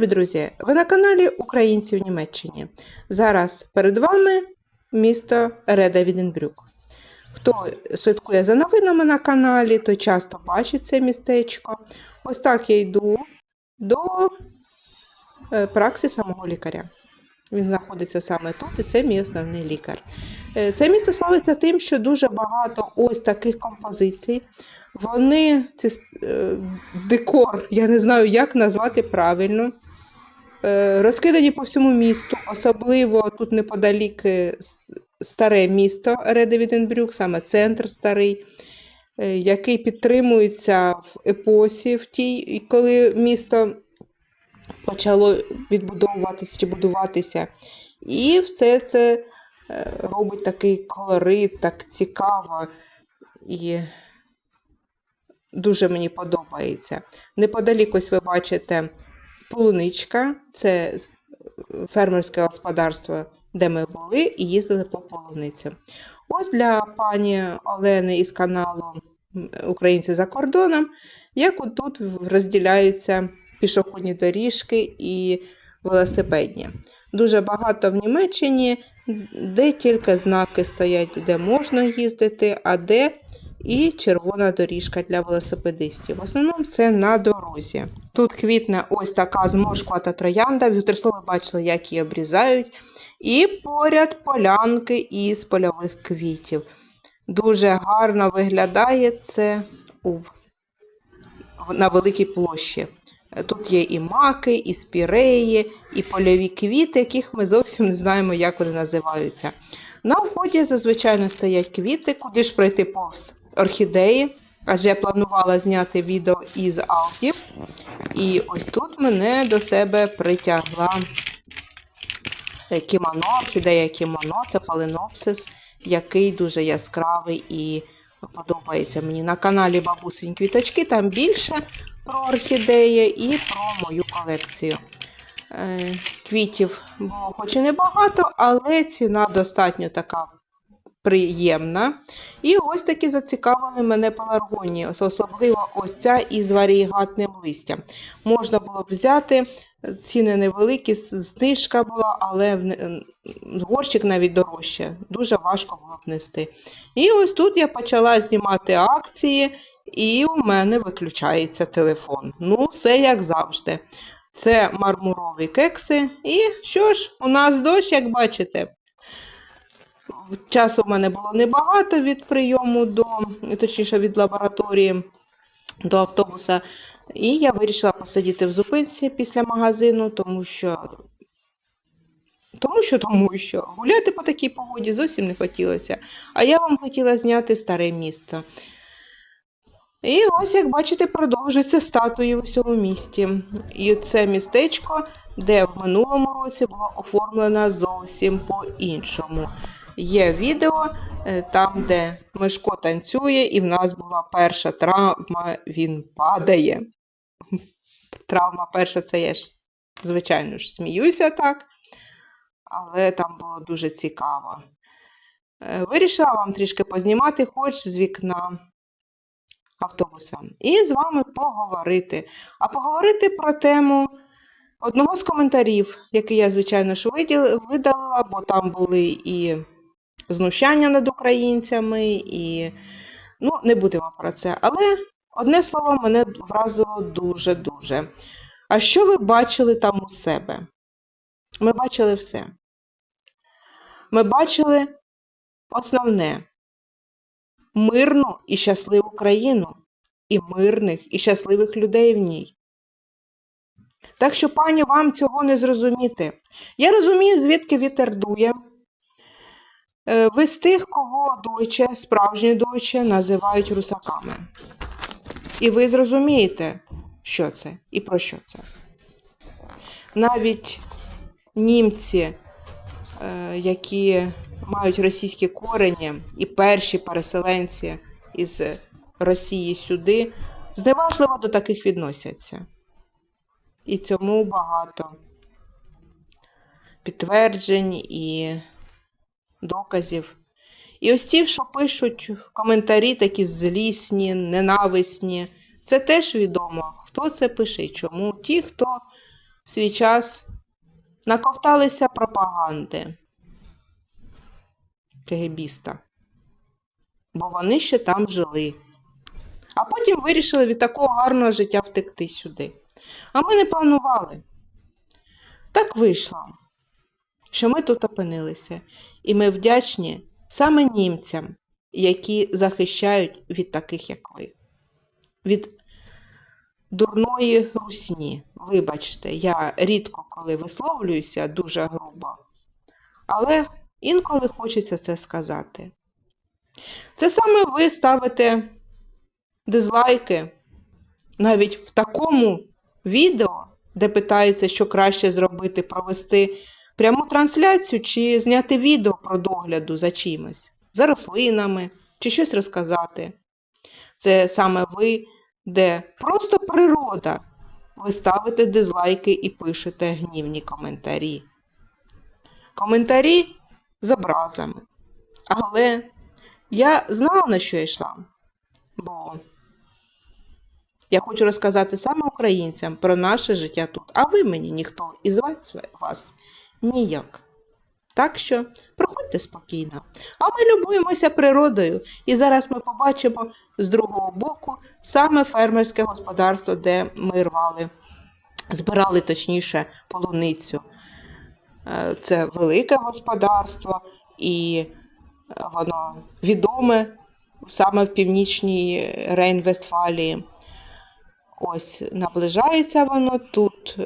Любі друзі! Ви на каналі Українці в Німеччині. Зараз перед вами місто Реда Віденбрюк. Хто слідкує за новинами на каналі, той часто бачить це містечко. Ось так я йду до е, праксиса мого лікаря. Він знаходиться саме тут, і це мій основний лікар. Е, Це місто славиться тим, що дуже багато ось таких композицій. Вони ці, е, декор, я не знаю, як назвати правильно. Е, розкидані по всьому місту, особливо тут неподалік е, старе місто Редевіденбрюк, саме центр старий, е, який підтримується в епосі, в тій, коли місто почало відбудовуватися чи будуватися. І все це робить такий колорит, так цікаво. І дуже мені подобається. Неподалік ось ви бачите полуничка, це фермерське господарство, де ми були і їздили по полуниці. Ось для пані Олени із каналу Українці за кордоном, як отут розділяються пішохідні доріжки і велосипедні. Дуже багато в Німеччині, де тільки знаки стоять, де можна їздити, а де і червона доріжка для велосипедистів. В основному це на дорозі. Тут квітне ось така зморшкувата троянда. В Ютерсло бачили, як її обрізають. І поряд полянки із польових квітів. Дуже гарно виглядає це у, на великій площі. Тут є і маки, і спіреї, і польові квіти, яких ми зовсім не знаємо, як вони називаються. На вході зазвичай стоять квіти, куди ж пройти повз орхідеї, адже я планувала зняти відео із Алтів. І ось тут мене до себе притягла кімоно, орхідея кімоно, це фаленопсис, який дуже яскравий і подобається мені. На каналі Бабусень Квіточки там більше про орхідеї і про мою колекцію. Е, Квітів було хоч і небагато, але ціна достатньо така приємна. І ось такі зацікавили мене пеларгонії, особливо ось ця із варігатним листям. Можна було б взяти, ціни невеликі, знижка була, але горщик навіть дорожче. Дуже важко було б нести. І ось тут я почала знімати акції, і у мене виключається телефон. Ну, все як завжди. Це мармурові кекси. І що ж, у нас дощ, як бачите. Часу в мене було небагато від прийому до, точніше, від лабораторії до автобуса. І я вирішила посидіти в зупинці після магазину, тому що. Тому що, тому що гуляти по такій погоді зовсім не хотілося. А я вам хотіла зняти старе місто. І ось, як бачите, продовжуються статуї в усьому місті. І це містечко, де в минулому році було оформлено зовсім по-іншому. Є відео е, там, де Мишко танцює, і в нас була перша травма, він падає. Травма перша, це я ж, звичайно ж, сміюся так, але там було дуже цікаво. Е, Вирішила вам трішки познімати, хоч з вікна автобуса, і з вами поговорити. А поговорити про тему одного з коментарів, який я, звичайно ж, видалила, бо там були і знущання над українцями, і ну, не будемо про це. Але одне слово мене вразило дуже-дуже. А що ви бачили там у себе? Ми бачили все. Ми бачили основне мирну і щасливу країну, і мирних і щасливих людей в ній. Так що, пані, вам цього не зрозуміти. Я розумію, звідки вітер дує. Ви з тих, кого дойче, справжні дойче називають русаками. І ви зрозумієте, що це і про що це. Навіть німці, е, які мають російські корені, і перші переселенці із Росії сюди, зневажливо до таких відносяться. І цьому багато підтверджень і доказів. І ось ті, що пишуть коментарі такі злісні, ненависні, це теж відомо, хто це пише чому. Ті, хто в свій час наковталися пропаганди кегебіста, бо вони ще там жили. А потім вирішили від такого гарного життя втекти сюди. А ми не планували. Так вийшло, що ми тут опинилися, і ми вдячні саме німцям, які захищають від таких, як ви. Від дурної русні. Вибачте, я рідко коли висловлююся дуже грубо, але інколи хочеться це сказати. Це саме ви ставите дизлайки навіть в такому відео, де питається, що краще зробити, провести пряму трансляцію чи зняти відео про догляду за чимось, за рослинами, чи щось розказати. Це саме ви, де просто природа. Ви ставите дизлайки і пишете гнівні коментарі. Коментарі з образами. Але я знала, на що я йшла. Бо я хочу розказати саме українцям про наше життя тут, а ви мені ніхто і звати вас ніяк. Так що проходьте спокійно. А ми любуємося природою, і зараз ми побачимо з другого боку саме фермерське господарство, де ми рвали, збирали точніше полуницю. Е, Це велике господарство, і е, воно відоме саме в північній Рейн-Вестфалії. Ось наближається воно тут.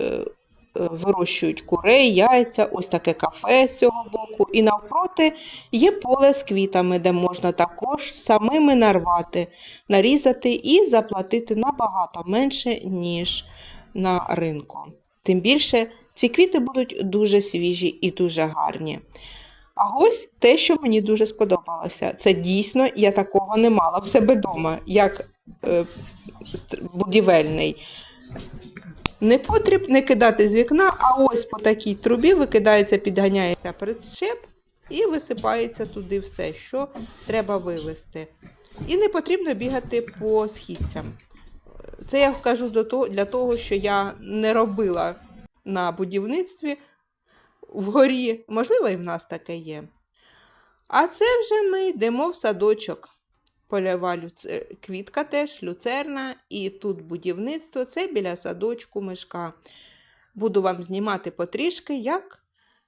Вирощують курей, яйця, ось таке кафе з цього боку. І навпроти є поле з квітами, де можна також самими нарвати, нарізати і заплатити набагато менше, ніж на ринку. Тим більше ці квіти будуть дуже свіжі і дуже гарні. А ось те, що мені дуже сподобалося. Це дійсно я такого не мала в себе вдома, як е, будівельний. Не потріб не кидати з вікна, а ось по такій трубі викидається, підганяється причеп і висипається туди все, що треба вивезти. І не потрібно бігати по східцям. Це я кажу для того, що я не робила на будівництві вгорі. Можливо, і в нас таке є. А це вже ми йдемо в садочок. Польова люце... квітка теж, люцерна, і тут будівництво, це біля садочку мишка. Буду вам знімати потрішки, як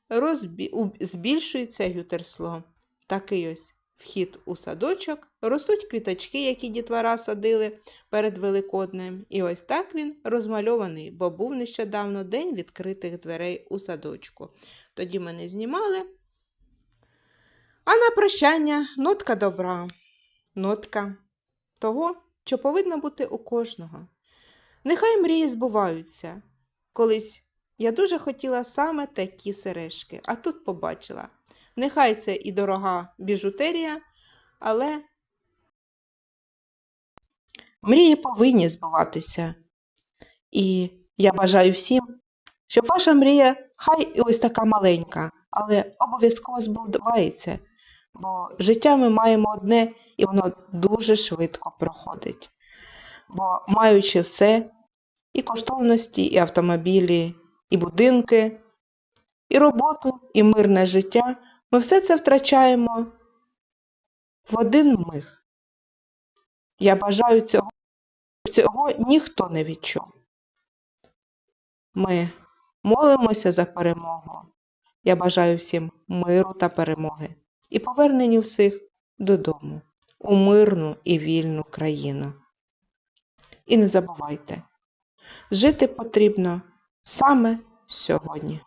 розбі... збільшується гютерсло. Такий ось вхід у садочок. Ростуть квіточки, які дітвора садили перед Великоднем. І ось так він розмальований, бо був нещодавно день відкритих дверей у садочку. Тоді ми не знімали. А на прощання нотка добра нотка того, що повинно бути у кожного. Нехай мрії збуваються. Колись я дуже хотіла саме такі сережки, а тут побачила. Нехай це і дорога біжутерія, але мрії повинні збуватися. І я бажаю всім, щоб ваша мрія, хай і ось така маленька, але обов'язково збувається, бо життя ми маємо одне і воно дуже швидко проходить. Бо маючи все, і коштовності, і автомобілі, і будинки, і роботу, і мирне життя, ми все це втрачаємо в один миг. Я бажаю цього, цього ніхто не відчув. Ми молимося за перемогу. Я бажаю всім миру та перемоги і поверненню всіх додому у мирну і вільну країну. І не забувайте, жити потрібно саме сьогодні.